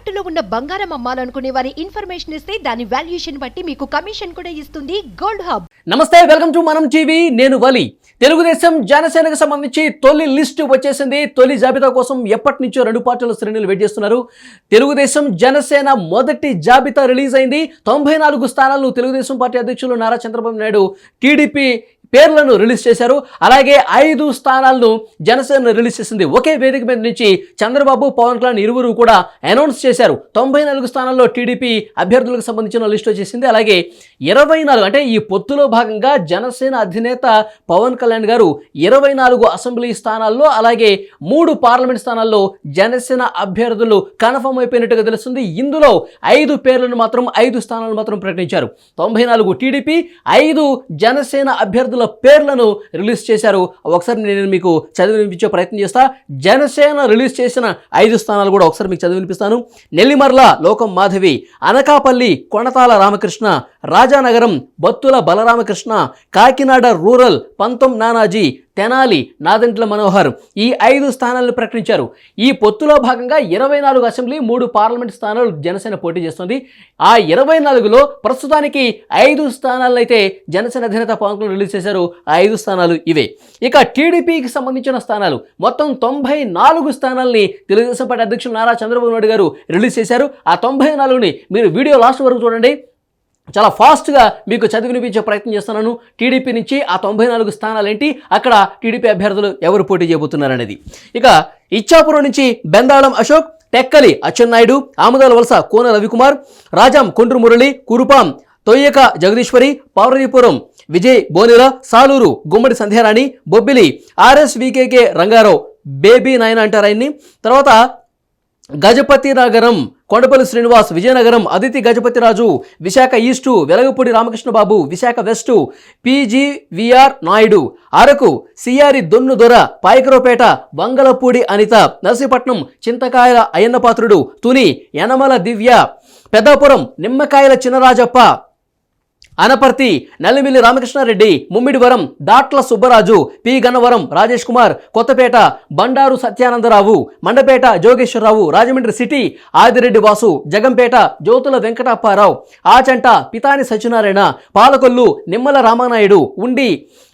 తాకట్టులో ఉన్న బంగారం అమ్మాలనుకునే వారి ఇన్ఫర్మేషన్ ఇస్తే దాని వాల్యుయేషన్ బట్టి మీకు కమిషన్ కూడా ఇస్తుంది గోల్డ్ హబ్. నమస్తే వెల్కమ్ టు మనం టీవీ. నేను వలి. తెలుగుదేశం జనసేనకు సంబంధించి తొలి లిస్టు వచ్చేసింది. తొలి జాబితా కోసం ఎప్పటి నుంచో రెండు పార్టీల శ్రేణులు వెయిట్ చేస్తున్నారు. తెలుగుదేశం జనసేన మొదటి జాబితా రిలీజ్ అయింది. తొంభై నాలుగు స్థానాలను తెలుగుదేశం పార్టీ అధ్యక్షులు నారా చంద్రబాబు నాయుడు టీడీపీ పేర్లను రిలీజ్ చేశారు. అలాగే ఐదు స్థానాలను జనసేన రిలీజ్ చేసింది. ఒకే వేదిక మీద నుంచి చంద్రబాబు పవన్ కళ్యాణ్ ఇరువురు కూడా అనౌన్స్ చేశారు. తొంభై నాలుగు స్థానాల్లో టీడీపీ అభ్యర్థులకు సంబంధించిన లిస్ట్ వచ్చేసింది అలాగే ఇరవై నాలుగు అంటే ఈ పొత్తులో భాగంగా జనసేన అధినేత పవన్ కళ్యాణ్ గారు ఇరవై నాలుగు అసెంబ్లీ స్థానాల్లో అలాగే మూడు పార్లమెంట్ స్థానాల్లో జనసేన అభ్యర్థులు కన్ఫర్మ్ అయిపోయినట్టుగా తెలుస్తుంది. ఇందులో ఐదు పేర్లను మాత్రం ఐదు స్థానాలు మాత్రం ప్రకటించారు. తొంభై నాలుగు టీడీపీ ఐదు జనసేన అభ్యర్థులు పేర్లను రిలీజ్ చేశారు. ఒకసారి నేను మీకు చదివి వినిపించే ప్రయత్నం చేస్తా. జనసేన రిలీజ్ చేసిన ఐదు స్థానాలు కూడా ఒకసారి మీకు చదివి వినిపిస్తాను. నెల్లిమర్ల లోకం మాధవి అనకాపల్లి కొణతాల రామకృష్ణ రాజానగరం బత్తుల బలరామకృష్ణ కాకినాడ రూరల్ పంతం నానాజీ తెనాలి నాదంట్ల మనోహర్ ఈ ఐదు స్థానాలను ప్రకటించారు. ఈ పొత్తులో భాగంగా ఇరవై నాలుగు అసెంబ్లీ మూడు పార్లమెంట్ స్థానాలు జనసేన పోటీ చేస్తుంది. ఆ ఇరవై నాలుగులో ప్రస్తుతానికి ఐదు స్థానాలను అయితే జనసేన అధినేత పవన్ కళ్యాణ్ రిలీజ్ చేశారు. ఆ ఐదు స్థానాలు ఇవే. ఇక టీడీపీకి సంబంధించిన స్థానాలు. మొత్తం తొంభై నాలుగు స్థానాల్ని తెలుగుదేశం పార్టీ అధ్యక్షులు నారా చంద్రబాబు నాయుడు గారు రిలీజ్ చేశారు. ఆ తొంభై నాలుగుని మీరు వీడియో లాస్ట్ వరకు చూడండి. చాలా ఫాస్ట్గా మీకు చదివినిపించే ప్రయత్నం చేస్తున్నాను. టీడీపీ నుంచి ఆ తొంభై నాలుగు స్థానాలేంటి? అక్కడ టీడీపీ అభ్యర్థులు ఎవరు పోటీ చేయబోతున్నారనేది. ఇక ఇచ్చాపురం నుంచి Bendalam Ashok Tekkali Atchannaidu Amudala Valasa Kona Ravikumar Rajam Kondru Murali Kurupam Thoyyaka Jagadeeswari Parvathipuram Vijay Bonila Saluru Gummadi Sandhyarani Bobbili R S V K K Rangarao baby Nayana అంటారు ఆయన్ని తర్వాత Gajapathi Nagaram Kondapalli Srinivas Vizianagaram Aditi Gajapathiraju Visakha east Velagapudi Ramakrishnababu Visakha west P G V R Naidu Araku సిఆరి Donnu Dora Payakaraopeta Vangalapudi Anitha Narsipatnam చింతకాయల Ayyannapatrudu Tuni Yanamala Divya Peddapuram Nimmakayala Chinarajappa Anaparthi Nallimilli Ramakrishnareddy Mummidivaram Datla Subbaraju P Gannavaram Rajesh Kumar Kothapeta Bandaru Satyanandarao Mandapeta Jogeswararao Rajahmundry city Adireddy Vasu Jaggampeta Jyothula Venkatapparao Achanta Pithani Satyanarayana Palakollu Nimmala Ramanaidu Undi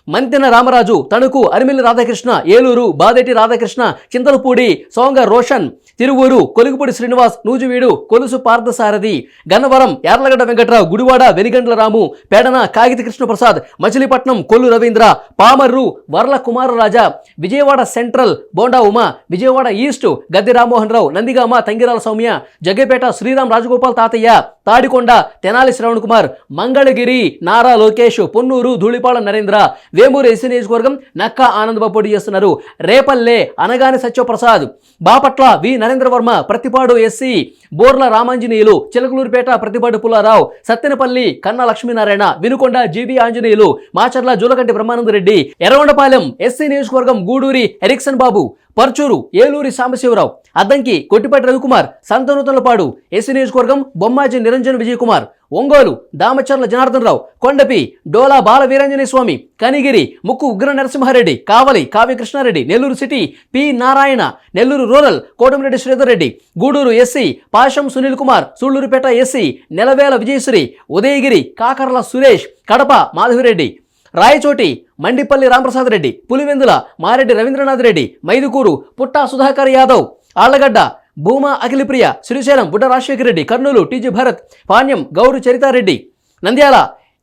Manthena Ramaraju Tanuku Arimilli Radhakrishna Eluru బాదెటి Radhakrishna Chintalapudi Songa Roshan Tiruvuru Kolugupudi Srinivas Nuzvid Kolusu Parthasarathi Gannavaram Yarlagadda Venkatrao Gudivada Veligandla Ramu Pedana Kagitha Krishnaprasad Machilipatnam Kollu Ravindra Pamarru Varla Kumararaja Vijayawada central Bonda Uma Vijayawada east Gadde Rammohan Rao Nandigama Tangirala Sowmya Jaggayyapeta Sriram Rajagopal Tatayya Tadikonda Tenali Sravan Kumar Mangalagiri Nara Lokesh Ponnur Dhulipalla Narendra Vemuru SC నియోజకవర్గం నక్క ఆనందబాబు పోటీ చేస్తున్నారు. Repalle Anagani Satyaprasad Bapatla V Narendra Varma Prathipadu SC Borla Ramanjaneyulu Chilakaluripet Prathipadu Pullarao Sattenapalli Kanna Lakshminarayana Vinukonda G V Anjaneyulu Macherla Julakanti Brahmanandareddy Yerragondapalem SC నియోజకవర్గం Guduri Ericsson Babu Parchur Eluri Sambasivarao Addanki Kottipati Ravikumar Santhanuthalapadu SC నియోజకవర్గం బొమ్మాజీ నిరంజన్ విజయకుమార్ ఒంగోలు దామచర్ల జనార్దన్ రావు కొండపి డోలా బాల Veeranjaneya Swamy Kanigiri Mukku Ugra Narasimhareddy Kavali Kavyakrishnareddy Nellore city P Narayana Nellore rural Kotamreddy Sridhar Reddy Gudur SC Pasam Sunil Kumar Sullurpeta SC Nelavela Vijayasree Udayagiri Kakarla Suresh Kadapa Madhavireddy Rayachoti Mandipalli Ramaprasad Reddy Pulivendula Mareddy Ravindranath Reddy Mydukur Putta Sudhakar Yadav Allagadda Bhuma Akhilapriya Srisailam Budda Rajasekhara Reddy Kurnool T G Bharath Panyam Gowru Charithareddy Nandyal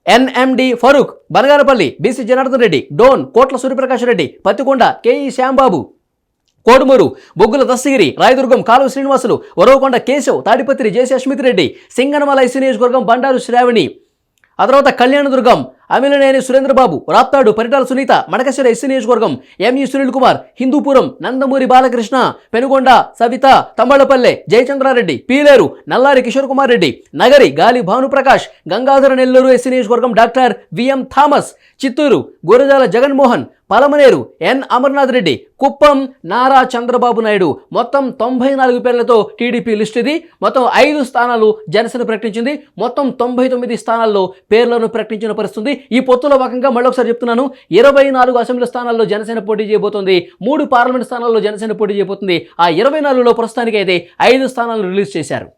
N M D Farooq Banaganapalli B C Janardhan Reddy Dhone Kotla Suryaprakash Reddy Pattikonda K E Shyambabu Kodumur Boggula Dastagiri Rayadurgam Kalava Srinivasulu Uravakonda Keshav Tadipatri J C Asmith Reddy Singanamala S C నియోజకవర్గం బండారు శ్రావణి ఆ తర్వాత Kalyandurg Amilineni Surendrababu Raptadu Paritala Sunitha Madakasira SC నియోజకవర్గం M E Sunil Kumar Hindupur Nandamuri Balakrishna Penukonda Savitha Thamballapalle Jayachandrareddy Pileru Nallari Kishore Kumar Reddy Nagari Gali Bhanuprakash Gangadhara Nellore SC నియోజకవర్గం doctor V M Thomas Chittoor Gurajala Jaganmohan Palamaner N Amarnath Reddy Kuppam Nara Chandrababu Naidu మొత్తం తొంభై నాలుగు పేర్లతో TDP list ఇది. మొత్తం ఐదు స్థానాలు జనసేన ప్రకటించింది. మొత్తం తొంభై తొమ్మిది స్థానాల్లో పేర్లను ప్రకటించిన ఈ పొత్తులో భాగంగా మళ్ళొకసారి చెప్తున్నాను. ఇరవై నాలుగు అసెంబ్లీ స్థానాల్లో జనసేన పోటీ చేయబోతుంది. మూడు పార్లమెంట్ స్థానాల్లో జనసేన పోటీ చేయబోతుంది. ఆ ఇరవై నాలుగులో ప్రస్తుతానికి అయితే ఐదు స్థానాలను రిలీజ్ చేశారు.